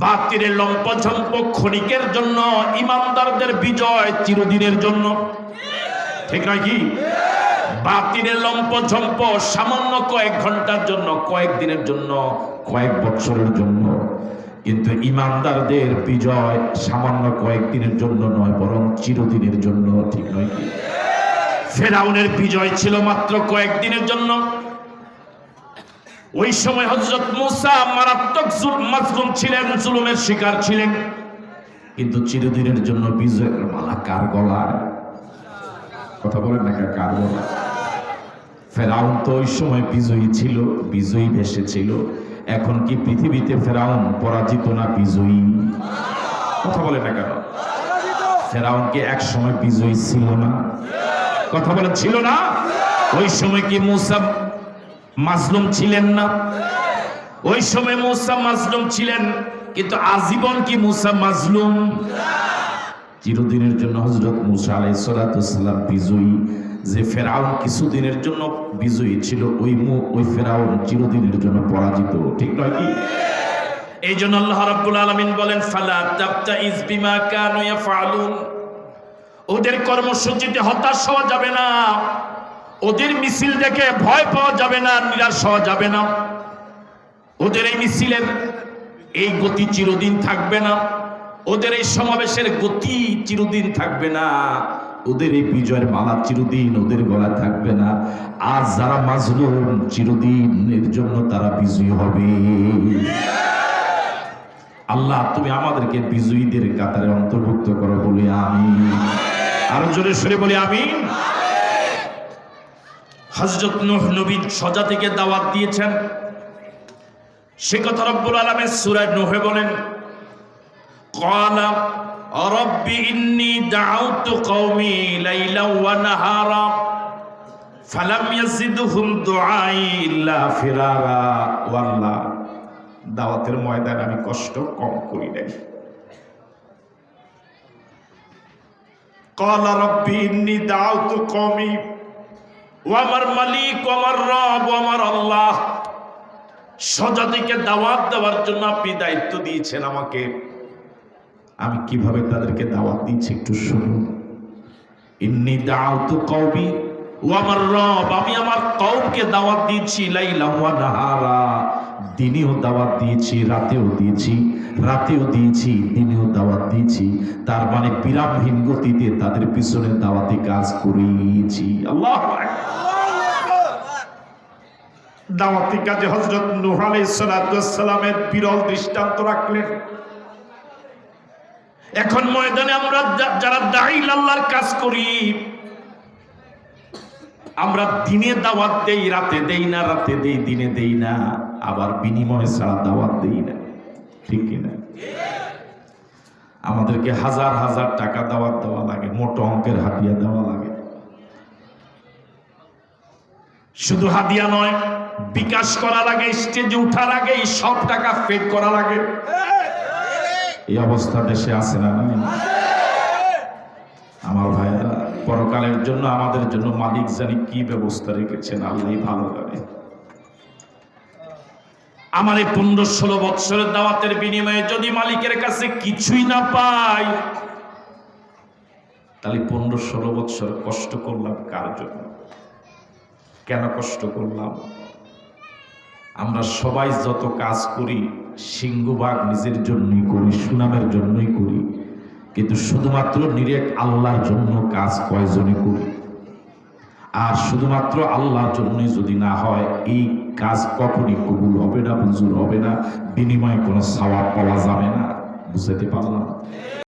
বাতিলের লম্পঝম্প ক্ষণিকের জন্য, ইমানদারদের বিজয় চিরদিনের জন্য। ঠিক নয় কি? বাতিলের লম্পঝম্প সামান্য কয়েক ঘণ্টার জন্য, কয়েক দিনের জন্য, কয়েক বছরের জন্য। কিন্তু ইমানদারদের বিজয় সামান্য কয়েক দিনের জন্য নয়, বরং চিরদিনের জন্য, ঠিক নয় কি? ফেরাউনের বিজয় ছিল মাত্র কয়েকদিনের জন্য। ওই সময় হজরত মুসা মারাত্মক মাজলুম ছিলেন, জুলুমের শিকার ছিলেন। কিন্তু চিরদিনের জন্য বিজয়ের মালা কার গলায় কথা বলেন না কার গলায় ফেরাউন তো ওই সময় বিজয়ী ছিল, বিজয়ী ভেসে ছিল। এখন কি পৃথিবীতে ফেরাউন পরাজিত না বিজয়ী? কথা বলে না কেন? ফেরাউন কি এক সময় বিজয়ী ছিল না? কথা বলে ছিল না? ওই সময় কি মুসা মাজলুম ছিলেন না। ওই সময় মুসা মাজলুম ছিলেন, কিন্তু আজীবন কি মুসা মাজলুম? চিরদিনের জন্য হজরত মুসা আলাই সালাম বিজয়ী। যে ফেরাউন কিছুদিনের জন্য বিজয়ী ছিল, ওই ওই ফেরাউন চিরদিনের জন্য পরাজিত। ঠিক নয় কি? এই জন্য আল্লাহ রাব্বুল আলামিন বলেন, ফালা তাবতাইজ বিমা ওদের কর্মসূচিতে হতাশ হওয়া যাবে না। ওদের মিছিল দেখে ভয় পাওয়া যাবে না, নিরাশ হওয়া যাবে না। ওদের এই মিছিলের এই গতি চিরদিন থাকবে না। ওদের এই সমাবেশের গতি চিরদিন থাকবে না। ওদের এই বিজয়ের মালা চিরদিন ওদের গলা থাকবে না। আর যারা মাজলুম চিরদিনের জন্য তারা বিজয়ী হবে। আল্লাহ, তুমি আমাদেরকে বিজয়ীদের কাতারে অন্তর্ভুক্ত করো বলে আমি। আরও জোরে সরে বলি আমি। হজরত নূহ নবী সজা থেকে দাওয়াত দিয়েছেন সে কথা রব্বুল আলামিন সূরা নূহে বলেন ক্বালা রব্বি ইন্নী দাউতু কওমি লাইলা ওয়া নাহারা ফালাম ইয়াজিদহুম দুআই ইল্লা ফিরারা ওয়াল্লাহ দাওয়াতের ময়দানে আমি কষ্ট কম করি নাই قال ربي إني دعوت قومي আমার মালিক আমার রব, ও আমার আল্লাহ। সজাতিকে দাওয়াত দেওয়ার জন্য আপনি দায়িত্ব দিয়েছেন আমাকে। আমি কীভাবে তাদেরকে দাওয়াত দিচ্ছি একটু শুনুন। ইন্নি দাওতু কওমি ও আমার রব, আমি আমার কওমকে দাওয়াত দিয়েছি লাইলা ওয়া দিনেও দাওয়াত দিয়েছি, রাতেও দিয়েছি রাতেও দিয়েছি, দিনেও দাওয়াত দিয়েছি। তার মানে বিরামহীন গতিতে তাদের পিছনে দাওয়াতে কাজ করিয়েছি আল্লাহ দাওয়াতি কাজে হজরত নূহ আলাইহিস সালামের বিরল দৃষ্টান্ত রাখলেন। এখন ময়দানে আমরা যারা দাঁড়ি আল্লাহর কাজ করি আমরা দিনে দাওয়াত দেই, রাতে দেই না, রাতে দেই, দিনে দেই না। আবার বিনিময়ে ছাড়া দাওয়াত দেই না। ঠিক কিনা? আমাদেরকে হাজার হাজার টাকা দাওয়াত দেওয়া লাগে, মোটো অঙ্কের হাতিয়া দেওয়া লাগে। শুধু হাদিয়া নয়, বিকাশ করার আগে স্টেজে উঠার আগে সব টাকা ফেক করা লাগে। এই অবস্থা দেশে আছে না আমার ভাইয়েরা পরকালের জন্য, আমাদের জন্য মালিক জানি কি ব্যবস্থা রেখেছেন আল্লাহ ভালো জানে। আমার এই পনেরো ষোলো বৎসরের দাওয়াতের বিনিময়ে যদি মালিকের কাছে কিছুই না পাই, তাহলে পনেরো ষোলো বৎসর কষ্ট করলাম কার জন্য? কেন কষ্ট করলাম? আমরা সবাই যত কাজ করি, সিংহভাগ নিজের জন্যই করি, সুনামের জন্যই করি। কিন্তু শুধুমাত্র নিরেক আল্লাহর জন্য কাজ কয়জনে করি? আর শুধুমাত্র আল্লাহর জন্যই যদি না হয়, এই কাজ কখনই কবুল হবে না, মঞ্জুর হবে না, বিনিময়ে কোনো সওয়াব পাওয়া যাবে না। বুঝাতে পারলাম?